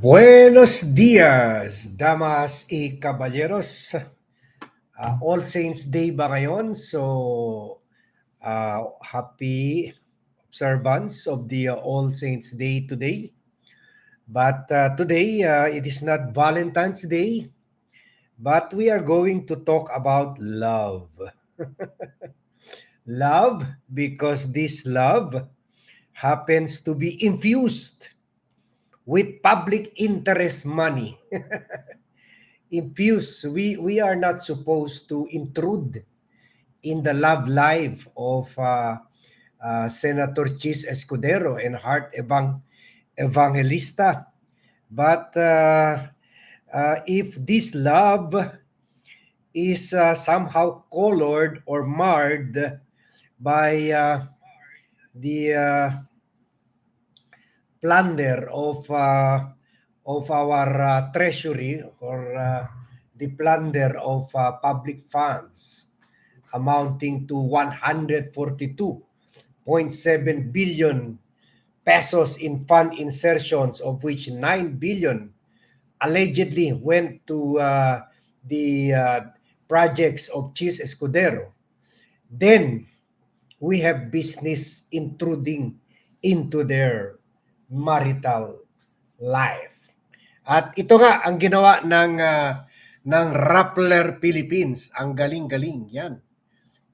Buenos días, damas y caballeros. Ah, All Saints Day ba ngayon? So, ah, happy observance of the uh, All Saints Day today. But uh, today, uh, it is not Valentine's Day, but we are going to talk about love. love, because this love happens to be infused with public interest money. Infused. We we are not supposed to intrude in the love life of uh, uh, Senator Chis Escudero and Heart Evang- Evangelista. But uh, uh, if this love is uh, somehow colored or marred by uh, the uh, plunder of uh, of our uh, treasury or uh, the plunder of uh, public funds amounting to 142.7 billion pesos in fund insertions of which 9 billion allegedly went to uh, the uh, projects of Chis Escudero. Then we have business intruding into their marital life. At ito nga ang ginawa ng ah, ng Rappler Philippines. Ang galing-galing 'yan.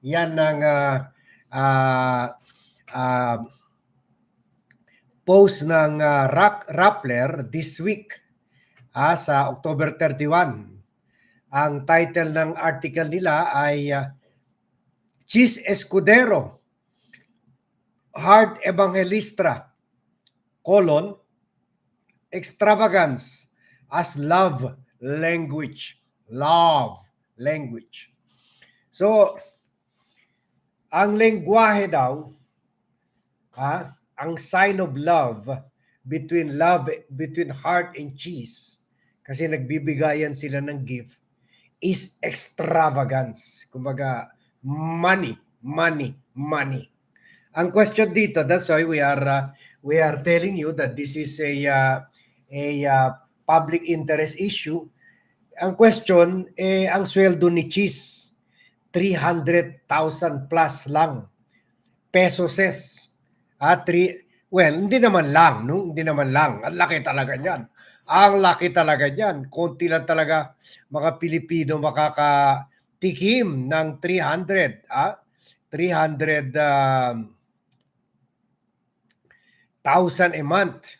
Yan ang ah, ah, ah, post ng Rack- Rappler this week ah, sa October 31. Ang title ng article nila ay ah, Chis Escudero Heart Evangelista colon extravagance as love language love language. So ang lengguwahe daw ha, ang sign of love between love between heart and cheese kasi nagbibigayan sila ng gift is extravagance. Kumbaga money money money. Ang question dito that's why we are uh, we are telling you that this is a uh, a uh, public interest issue. Ang question eh ang sweldo ni Cheese 300,000 plus lang pesos at three, well hindi naman lang no? Hindi naman lang. Ang laki talaga niyan. Ang laki talaga niyan. Konti lang talaga mga Pilipino makakatikim ng 300 ah 300 um, thousand a month.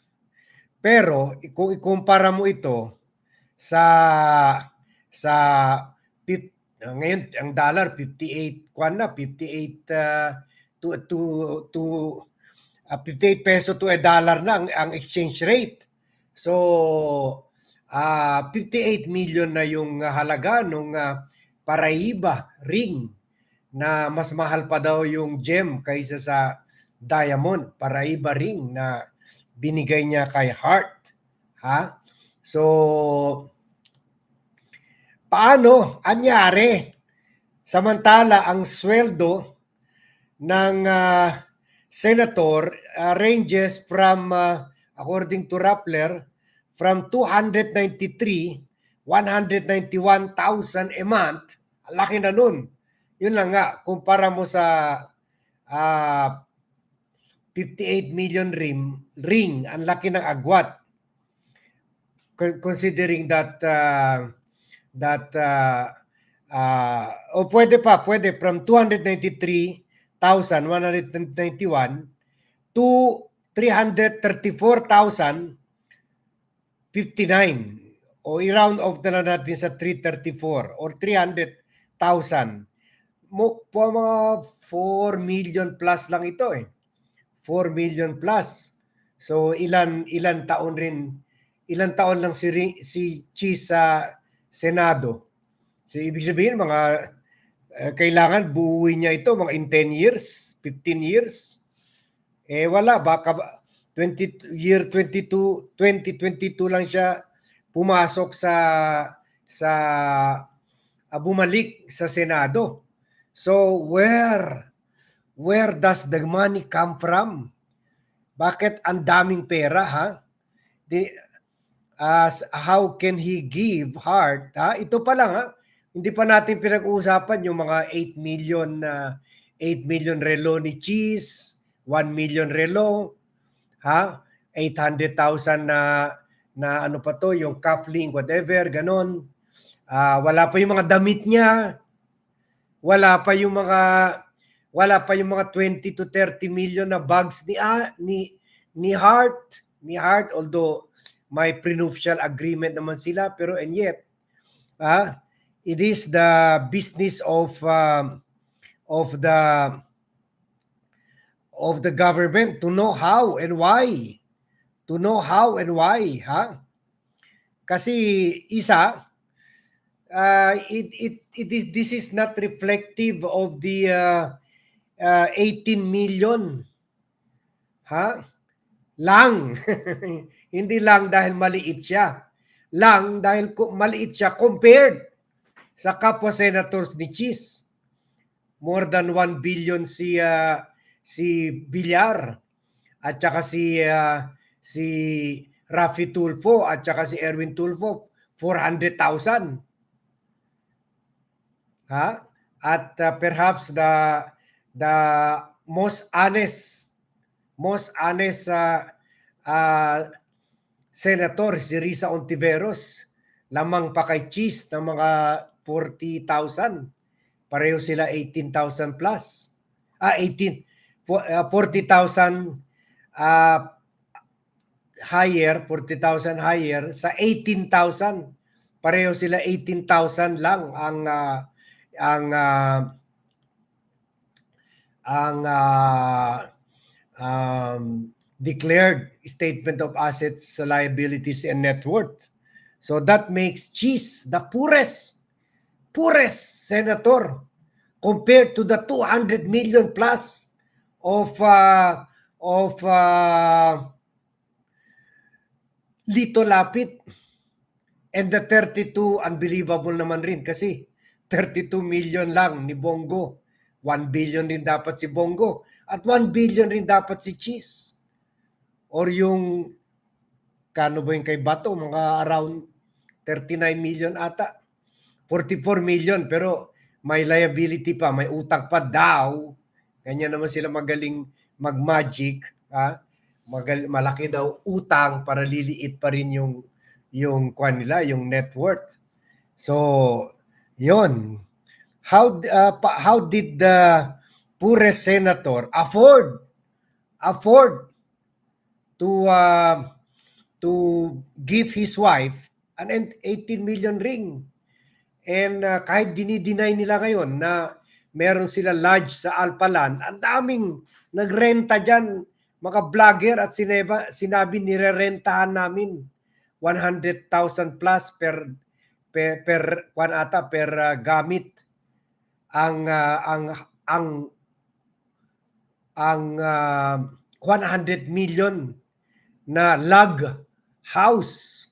Pero kung ikumpara mo ito sa sa ngayon ang dollar 58 kwan na 58 uh, to to to uh, 58 peso to a dollar na ang, ang exchange rate. So uh, 58 million na yung halaga nung uh, Paraiba ring na mas mahal pa daw yung gem kaysa sa diamond Paraiba ring na binigay niya kay Hart. Ha? So, paano anyari? Samantala, ang sweldo ng ah, senator ah, ranges from, ah, according to Rappler, from 293, 191,000 a month. Laki na nun. Yun lang nga, kumpara mo sa ah, 58 million ring, ring ang laki ng agwat. Con- considering that uh, that uh, uh, o pwede pa pwede from 293,191 to 334,059 o i-round off na lang natin sa 334 or 300,000 mo po mga 4 million plus lang ito eh 4 million plus. So ilan ilan taon rin ilan taon lang si si Cheese sa Senado. So ibig sabihin mga eh, kailangan buuin niya ito mga in 10 years, 15 years. Eh wala baka ba- 20 year 22 2022 lang siya pumasok sa sa ah, bumalik sa Senado. So where where does the money come from? Bakit ang daming pera ha? Di, as how can he give heart, ha? Ito pa lang, ha? Hindi pa natin pinag-uusapan yung mga 8 million na 8 million relo ni Cheese, 1 million relo, ha? 800,000 na na ano pa to, yung cufflink, whatever, ganon. Ah, wala pa yung mga damit niya. Wala pa yung mga wala pa yung mga 20 to 30 million na bags ni ah, ni ni Hart, ni Hart although may prenuptial agreement naman sila pero and yet ah it is the business of um, of the of the government to know how and why to know how and why ha? Kasi isa uh, it, it it is this is not reflective of the uh, uh, 18 million. Ha? Lang. Hindi lang dahil maliit siya. Lang dahil maliit siya compared sa kapwa senators ni Cheese more than 1 billion si uh, si Villar at saka si uh, si Rafi Tulfo at saka si Erwin Tulfo 400,000 ha? At uh, perhaps the the most honest most honest uh, uh, senator si Risa Ontiveros lamang pa kay Cheese ng mga 40,000 pareho sila 18,000 plus. Ah 18 fo- uh, 40,000 uh, higher 40,000 higher sa 18,000 pareho sila 18,000 lang ang ah, ang ah, ang ah, um, declared statement of assets, liabilities, and net worth. So that makes Cheese the poorest, poorest senator compared to the 200 million plus of uh, of uh, Lito Lapid and the 32 unbelievable naman rin kasi 32 million lang ni Bongo. 1 billion rin dapat si Bongo at 1 billion rin dapat si Cheese. Or yung kano ba yung kay Bato mga around 39 million ata. 44 million pero may liability pa, may utang pa daw. Ganyan naman sila magaling mag-magic, ha? Magal, malaki daw utang para liliit pa rin yung yung kwan nila, yung net worth. So, yon. How uh, how did the poorest senator afford afford to uh, to give his wife an 18 million ring? And uh, kahit dinideny nila ngayon na meron sila lodge sa Alpalan, ang daming nagrenta dyan, mga vlogger at sineba, sinabi nirerentahan namin 100,000 plus per per per kwan ata per uh, gamit ang uh, ang ang ang uh, 100 million na log house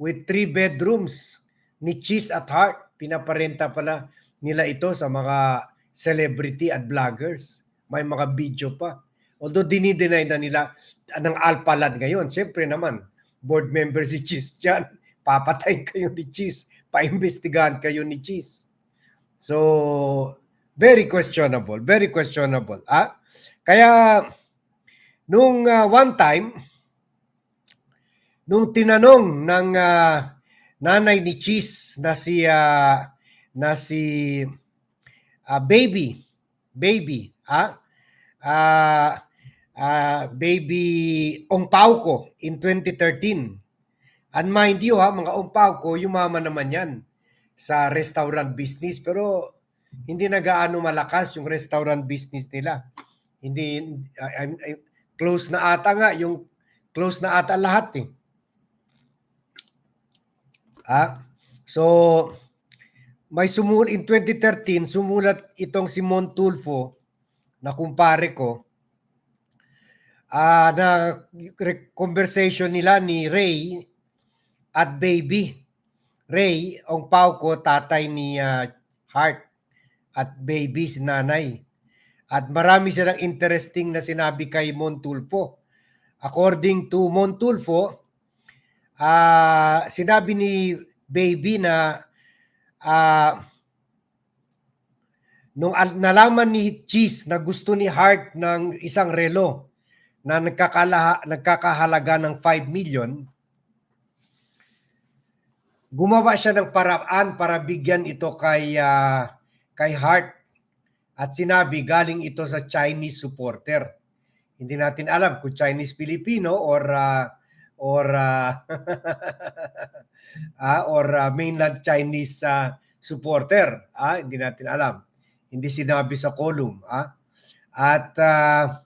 with three bedrooms ni Cheese at Heart. Pinaparenta pala nila ito sa mga celebrity at vloggers. May mga video pa. Although dinideny na nila ng Alpalad ngayon. Siyempre naman, board member si Cheese dyan. Papatay kayo ni Cheese. Paimbestigahan kayo ni Cheese. So, very questionable. Very questionable. Ah? Kaya, nung uh, one time, nung tinanong ng uh, nanay ni Cheese na si uh, na si uh, baby baby ah uh, uh, baby Ongpauco in 2013 and mind you ha mga Ongpauco yumaman naman yan sa restaurant business pero hindi na gaano malakas yung restaurant business nila. Hindi uh, I'm- close na ata nga yung close na ata lahat eh. Ah, so may sumul in 2013 sumulat itong si Montulfo na kumpare ko ah na conversation nila ni Ray at Baby. Ray, ang pau ko tatay ni ah, Heart at Baby si nanay. At marami silang interesting na sinabi kay Montulfo. According to Montulfo, ah, sinabi ni Baby na ah, nung al- nalaman ni Cheese na gusto ni Hart ng isang relo na nagkakalaha, nagkakahalaga ng 5 million, gumawa siya ng paraan para bigyan ito kay ah, kay Hart at sinabi galing ito sa Chinese supporter. Hindi natin alam kung Chinese Filipino or ah, or ah, ah, or ah, mainland Chinese ah, supporter. Ah, hindi natin alam. Hindi sinabi sa column. Ah. At ah,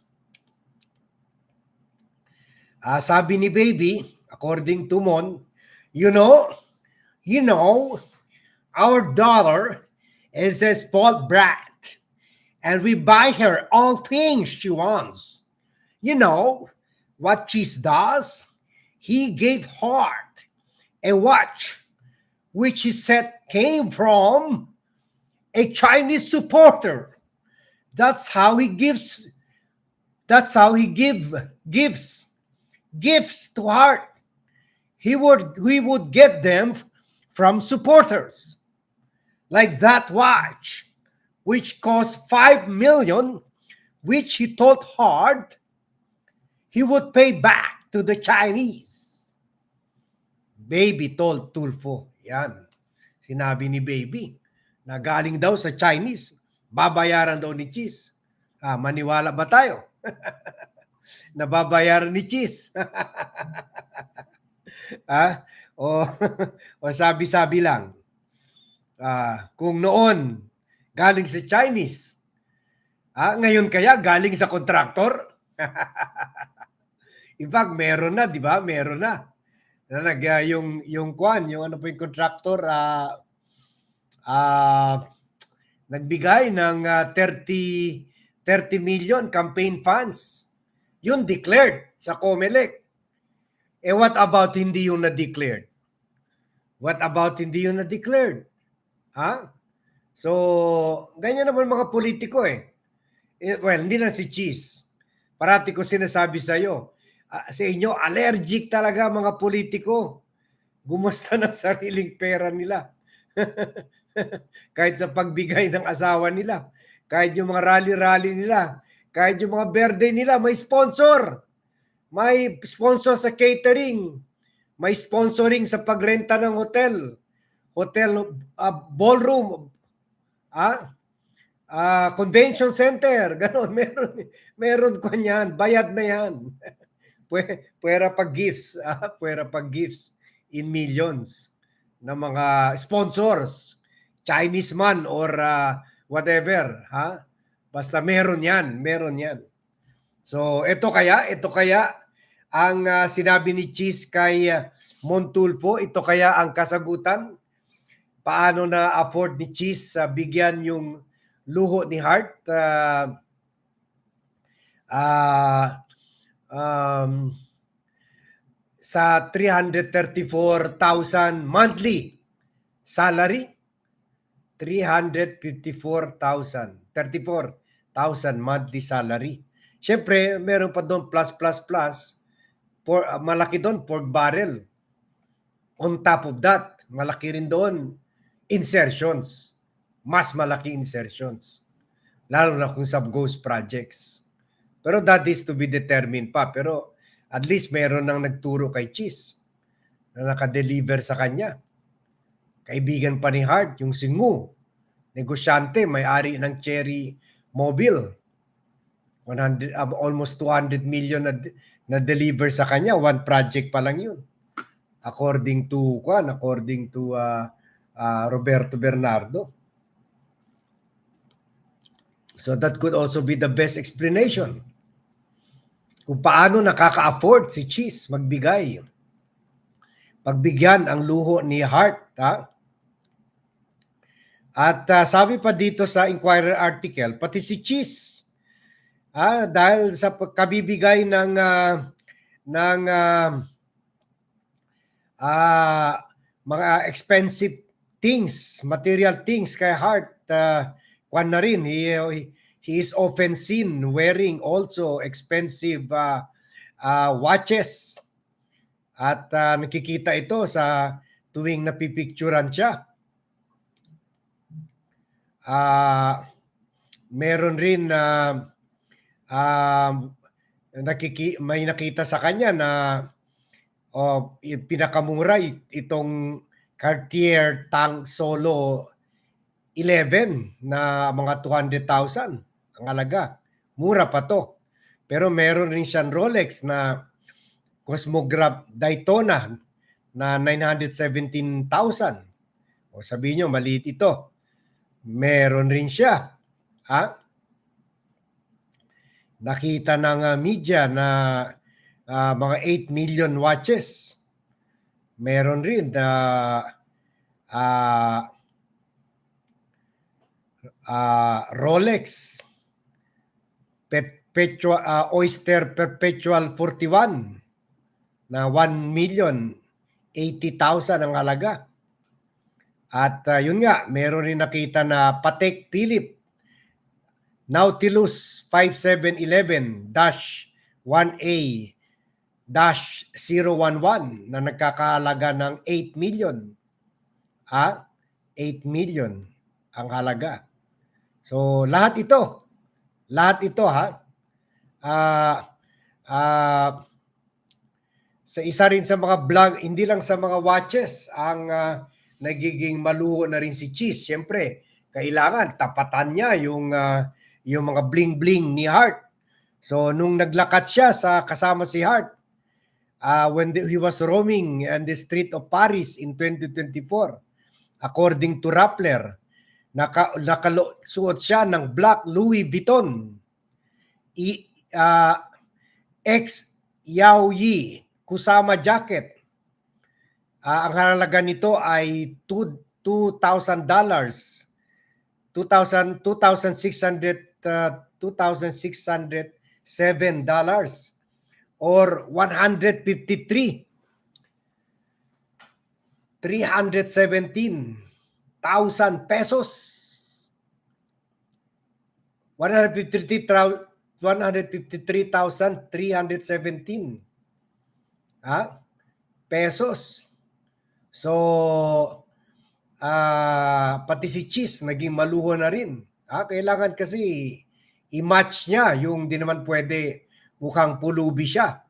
ah, sabi ni Baby, according to Mon, you know, you know, our daughter is a spoiled brat, and we buy her all things she wants. You know what she does? He gave Heart a watch, which he said came from a Chinese supporter. That's how he gives. That's how he give gives gifts to Heart. He would he would get them from supporters, like that watch, which cost five million, which he told Hart he would pay back to the Chinese. Baby told Tulfo. Yan. Sinabi ni Baby na galing daw sa Chinese. Babayaran daw ni Cheese. Ah, maniwala ba tayo? Nababayaran ni Cheese. ah, o, o sabi-sabi lang. Ah, kung noon galing sa Chinese, ah, ngayon kaya galing sa kontraktor? In meron na, di ba? Meron na. Na nag, ah, yung, yung kwan, yung ano po yung contractor, ah, ah, nagbigay ng ah, 30, 30 million campaign funds. Yun declared sa COMELEC. Eh what about hindi yung na-declared? What about hindi yung na-declared? Ha? So, ganyan naman mga politiko eh. Eh, Well, hindi lang si Cheese. Parati ko sinasabi sa iyo, ah, sa inyo, allergic talaga mga politiko. Gumusta ng sariling pera nila. kahit sa pagbigay ng asawa nila, kahit yung mga rally-rally nila, kahit yung mga birthday nila, may sponsor. May sponsor sa catering. May sponsoring sa pagrenta ng hotel. Hotel, ah, ballroom, ah, ah, convention center, ganon. Meron, meron ko yan. Bayad na yan. Pwe- Pwera pag gifts, ah, pwera pag gifts in millions ng mga sponsors, Chinese man or ah, whatever, ha? Basta meron 'yan, meron 'yan. So, ito kaya, ito kaya ang ah, sinabi ni Cheese kay ah, Montulfo, ito kaya ang kasagutan? Paano na afford ni Cheese sa bigyan yung luho ni Hart? Ah, ah, um, sa 334,000 monthly salary 354,000 34,000 monthly salary Siyempre, meron pa doon plus plus plus for ah, malaki doon pork barrel on top of that malaki rin doon insertions mas malaki insertions lalo na kung sub ghost projects pero that is to be determined pa. Pero at least meron nang nagturo kay Cheese na nakadeliver sa kanya. Kaibigan pa ni Hart, yung Singu. Negosyante, may-ari ng Cherry Mobile. 100, um, almost 200 million na, na deliver sa kanya. One project pa lang yun. According to, kwan, according to uh, uh, Roberto Bernardo. So that could also be the best explanation kung paano nakaka-afford si Cheese magbigay. Pagbigyan ang luho ni Hart. Ha? At ah, sabi pa dito sa Inquirer article, pati si Cheese, ah, dahil sa kabibigay ng ah, ng ah, ah, mga expensive things, material things kay Hart, uh, kwan na rin, he, he is often seen wearing also expensive uh, uh, watches. At uh, nakikita ito sa tuwing napipicturan siya. Uh, meron rin na uh, nakiki may nakita sa kanya na oh, pinakamura itong Cartier Tank Solo 11 na mga 200,000 ang halaga. Mura pa to. Pero meron rin siyang Rolex na Cosmograph Daytona na 917,000. O sabihin nyo, maliit ito. Meron rin siya. Ha? Nakita ng media na uh, mga 8 million watches. Meron rin na uh, uh, Rolex Perpetual uh, Oyster Perpetual 41 na 1 million 80,000 ang halaga. At uh, yun nga, meron rin nakita na Patek Philip Nautilus 5711-1A 011 na nagkakahalaga ng 8 million. Ha? 8 million ang halaga. So lahat ito, lahat ito ha, uh, uh, sa isa rin sa mga vlog, hindi lang sa mga watches ang uh, nagiging maluho na rin si Cheese. Siyempre, kailangan tapatan niya yung uh, yung mga bling-bling ni Hart. So nung naglakad siya sa kasama si Hart, uh, when the, he was roaming on the street of Paris in 2024, according to Rappler, naka, nakasuot siya ng black Louis Vuitton I, uh, X Yao Yi Kusama jacket. Uh, ang halaga nito ay $2,000. 2,000 2,600 uh, 2,607 dollars or 153 317,000 pesos 153,317 ha? pesos. So, uh, pati si Cheese naging maluho na rin. Ha? Kailangan kasi i-match niya yung di naman pwede mukhang pulubi siya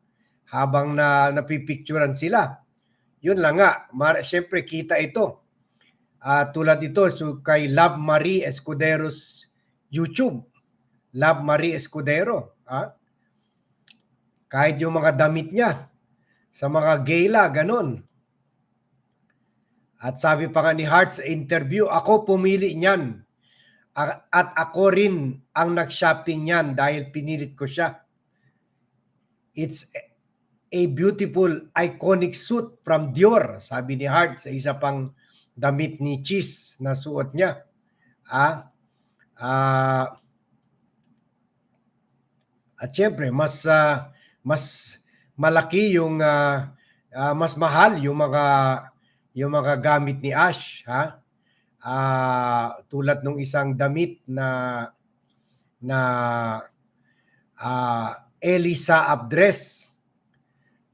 habang na napipicturan sila. Yun lang nga, mar- syempre kita ito. Uh, tulad ito so kay Love Marie Escudero's YouTube. Love Marie Escudero. Ha? Kahit yung mga damit niya sa mga gala, ganon. At sabi pa nga ni Hart sa interview, ako pumili niyan at ako rin ang nag-shopping niyan dahil pinilit ko siya. It's a beautiful iconic suit from Dior, sabi ni Hart sa isa pang damit ni Cheese na suot niya. Ah, ah, at syempre, mas uh, mas malaki yung uh, uh, mas mahal yung mga yung mga gamit ni Ash, ha? Uh, tulad ng isang damit na na uh, Elisa Abdres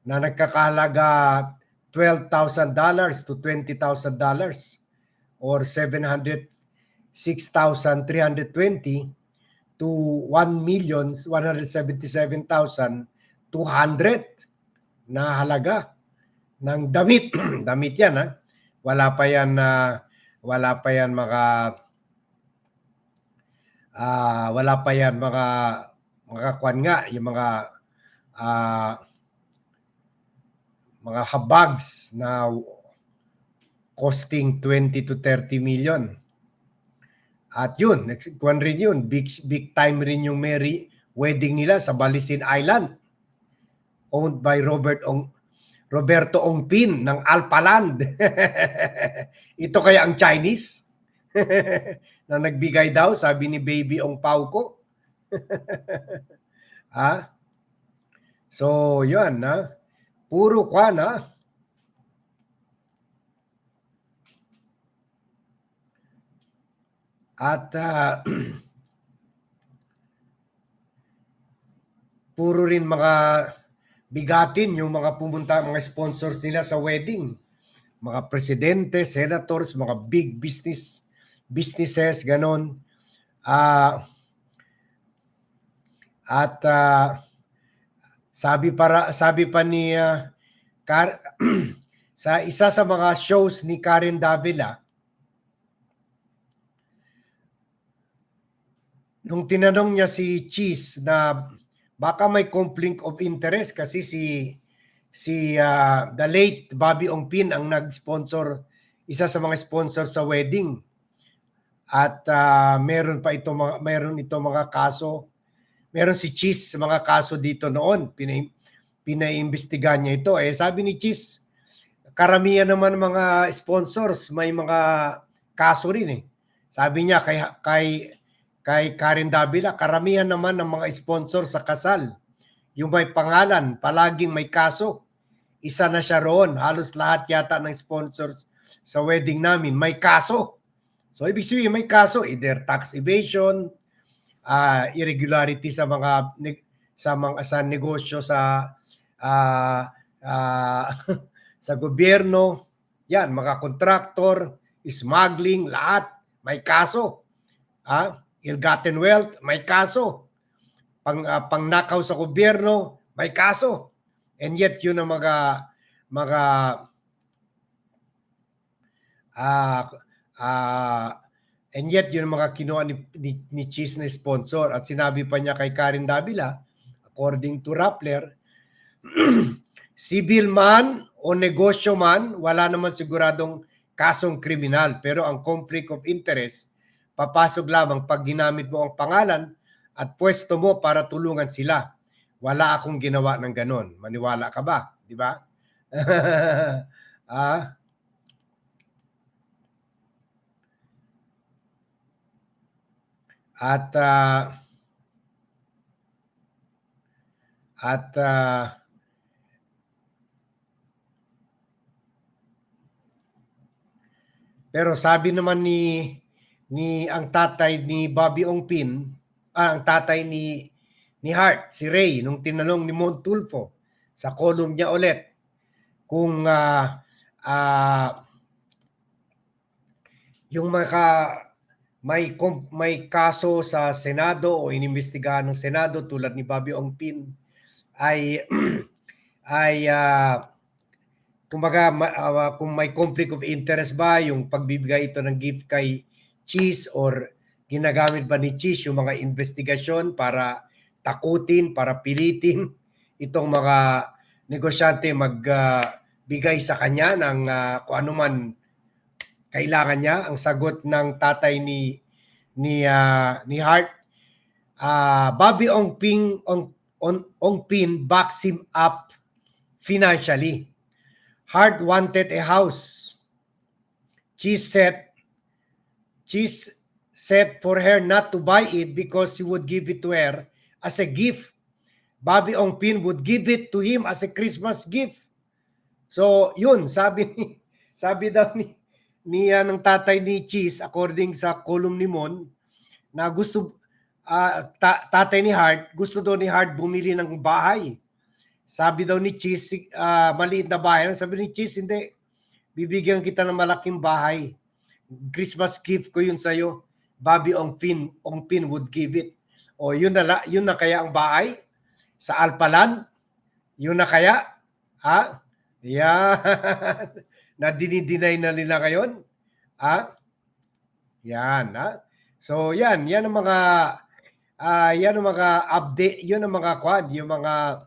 na nagkakahalaga $12,000 to $20,000 or 706,320 to 1,177,200 na halaga ng damit. damit yan ha. Wala pa yan na uh, wala pa yan mga uh, wala pa yan mga mga kwan nga yung mga uh, mga habags na costing 20 to 30 million. At yun, kwan rin yun, big, big time rin yung Mary wedding nila sa Balisin Island owned by Robert Ong Roberto Ongpin ng Alpaland. Ito kaya ang Chinese? na nagbigay daw, sabi ni Baby Ong Pau ko. ha? So, yun, ha? Puro kwan, ha? At uh, puro rin mga bigatin yung mga pumunta, mga sponsors nila sa wedding. Mga presidente, senators, mga big business businesses, ganon. Ah, at ah, sabi para sabi pa ni ah, Kar- sa isa sa mga shows ni Karen Davila, nung tinanong niya si Cheese na baka may conflict of interest kasi si si ah, the late Bobby Ongpin ang nag-sponsor isa sa mga sponsor sa wedding. At ah, meron pa ito mga meron ito mga kaso. Meron si Cheese sa mga kaso dito noon. Pinay pinaimbestigahan niya ito. Eh sabi ni Cheese, karamihan naman mga sponsors may mga kaso rin eh. Sabi niya kay kay kay Karen Davila, karamihan naman ng mga sponsor sa kasal. Yung may pangalan, palaging may kaso. Isa na siya roon. Halos lahat yata ng sponsors sa wedding namin may kaso. So ibig sabihin may kaso, either tax evasion, ah, irregularity sa mga sa mga sa negosyo sa ah, ah, sa gobyerno, yan, mga kontraktor, smuggling, lahat, may kaso. Ah, ill-gotten wealth, may kaso. Pang, ah, pangnakaw sa gobyerno, may kaso. And yet, yun ang mga, mga, ah, ah, and yet, yun ang mga kinuha ni, ni, ni Cheese na sponsor. At sinabi pa niya kay Karen Davila, according to Rappler, civil man o negosyo man, wala naman siguradong kasong kriminal. Pero ang conflict of interest, papasok lamang pag ginamit mo ang pangalan at pwesto mo para tulungan sila. Wala akong ginawa ng ganon. Maniwala ka ba? Di ba? ah? At ah, at ah, pero sabi naman ni ni ang tatay ni Bobby Ongpin, ah, ang tatay ni ni Hart, si Ray, nung tinanong ni Montulfo sa column niya ulit kung ah, ah, yung mga may may kaso sa Senado o inimbestigahan ng Senado tulad ni Bobby Ongpin ay ay ah, kumbaga ah, kung may conflict of interest ba yung pagbibigay ito ng gift kay Cheese or ginagamit ba ni Cheese yung mga investigasyon para takutin, para pilitin itong mga negosyante magbigay sa kanya ng ah, kung ano man kailangan niya. Ang sagot ng tatay ni ni ah, ni Hart, ah, Bobby Ongping Ong, Ong, Ongpin backs him up financially. Hart wanted a house. Cheese said Cheese said for her not to buy it because he would give it to her as a gift. Bobby Ongpin would give it to him as a Christmas gift. So, yun, sabi ni sabi daw ni ni ah, ng tatay ni Cheese according sa column ni Mon na gusto ah, ta- tatay ni Hart, gusto daw ni Hart bumili ng bahay. Sabi daw ni Cheese, ah, maliit na bahay. Sabi ni Cheese, hindi. Bibigyan kita ng malaking bahay. Christmas gift ko yun sa'yo. Bobby Ongpin, Ongpin would give it. O yun na, yun na kaya ang bahay sa Alpalan? Yun na kaya? Ha? Yan. na dinidinay na nila ngayon? Ha? Yan, ha? So, yan. Yan ang mga ah yan ang mga update, yun ang mga quad, yung mga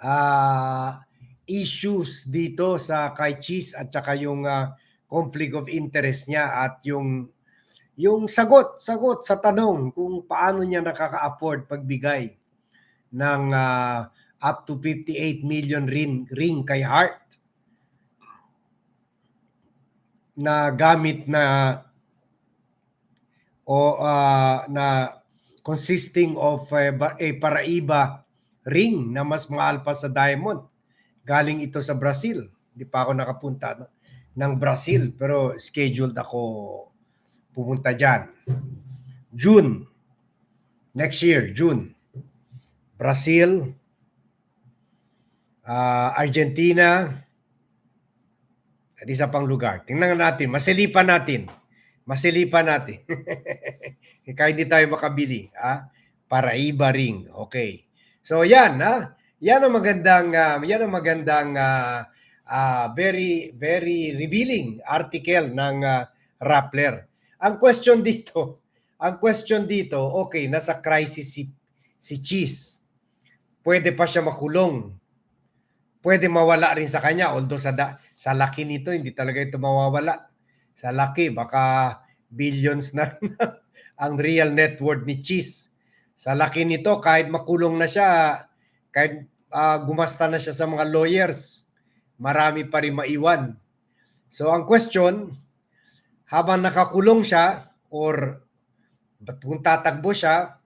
ah issues dito sa kay Cheese at saka yung ah, conflict of interest niya at yung yung sagot, sagot sa tanong kung paano niya nakaka-afford pagbigay ng ah, up to 58 million ring, ring kay Hart na gamit na o ah, na consisting of a, a paraiba ring na mas mahal pa sa diamond. Galing ito sa Brazil. Hindi pa ako nakapunta no, ng Brazil pero scheduled ako pumunta dyan. June. Next year, June. Brazil. ah, Argentina, at isa pang lugar. Tingnan natin, masilipan natin. Masilipan natin. Kahit hindi tayo makabili. Ah? Paraiba ring. Okay. So yan, ha? Yan ang magandang ah, yan ang magandang ah, ah, very very revealing article ng ah, Rappler. Ang question dito, ang question dito, okay, nasa crisis si si Cheese. Pwede pa siya makulong. Pwede mawala rin sa kanya although sa da, sa laki nito hindi talaga ito mawawala. Sa laki baka billions na rin ang real net worth ni Cheese. Sa laki nito kahit makulong na siya, kahit ah, gumasta na siya sa mga lawyers, marami pa rin maiwan. So ang question, habang nakakulong siya or kung tatakbo siya,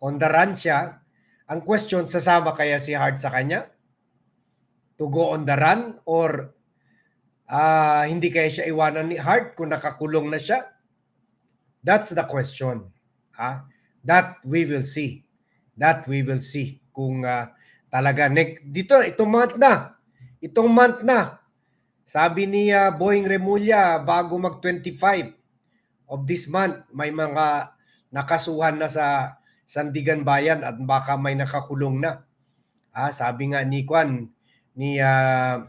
on the run siya, ang question, sasama kaya si Hart sa kanya? To go on the run? Or ah, hindi kaya siya iwanan ni Hart kung nakakulong na siya? That's the question. Ah, that we will see. That we will see kung ah, talaga next dito itong month na. Itong month na. Sabi ni ah, Boeing Remulla bago mag 25 of this month may mga nakasuhan na sa Sandigan Bayan at baka may nakakulong na. Ah, sabi nga ni Kwan ni ah,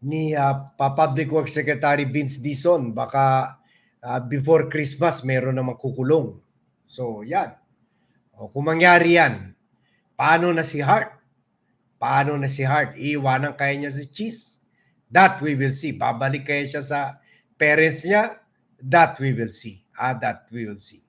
ni ah, pa Public Works Secretary Vince Dizon baka ah, before Christmas meron namang kukulong. So yan. O kung mangyari yan, paano na si Hart? Paano na si Hart? Iiwanan kaya niya si Cheese? That we will see. Babalik kaya siya sa parents niya? That we will see. Ah, that we will see.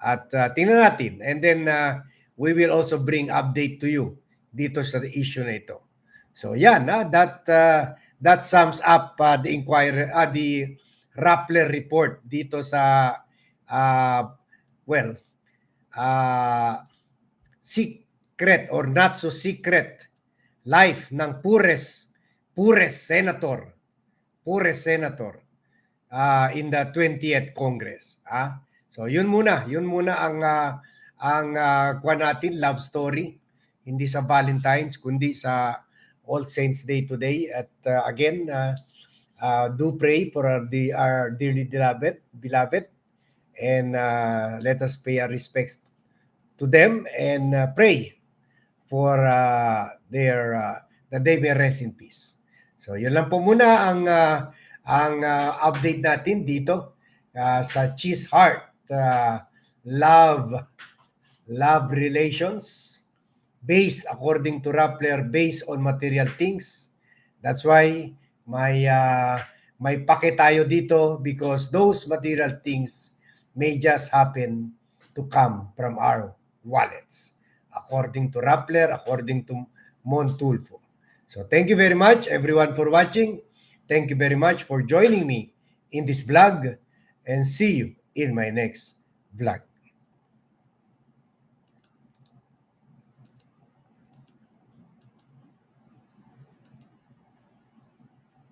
At ah, tingnan natin. And then ah, we will also bring update to you dito sa issue na ito. So yan, ah, that ah, that sums up ah, the inquiry ah, the Rappler report dito sa ah, well, ah, secret or not so secret life ng Pures Pures Senator Pures Senator ah, in the 20th Congress. Ah. So yun muna, yun muna ang ah, ang uh, natin love story hindi sa Valentine's kundi sa All Saints Day today at ah, again ah, ah, do pray for our, the, our dearly beloved beloved and ah, let us pay our respects to them and ah, pray for ah, their ah, that they may rest in peace. So yun lang po muna ang ah, ang ah, update natin dito ah, sa Cheese Heart ah, love love relations based according to Rappler based on material things. That's why may uh, may pake tayo dito because those material things may just happen to come from our wallets according to Rappler, according to Montulfo. So thank you very much everyone for watching. Thank you very much for joining me in this vlog and see you in my next vlog.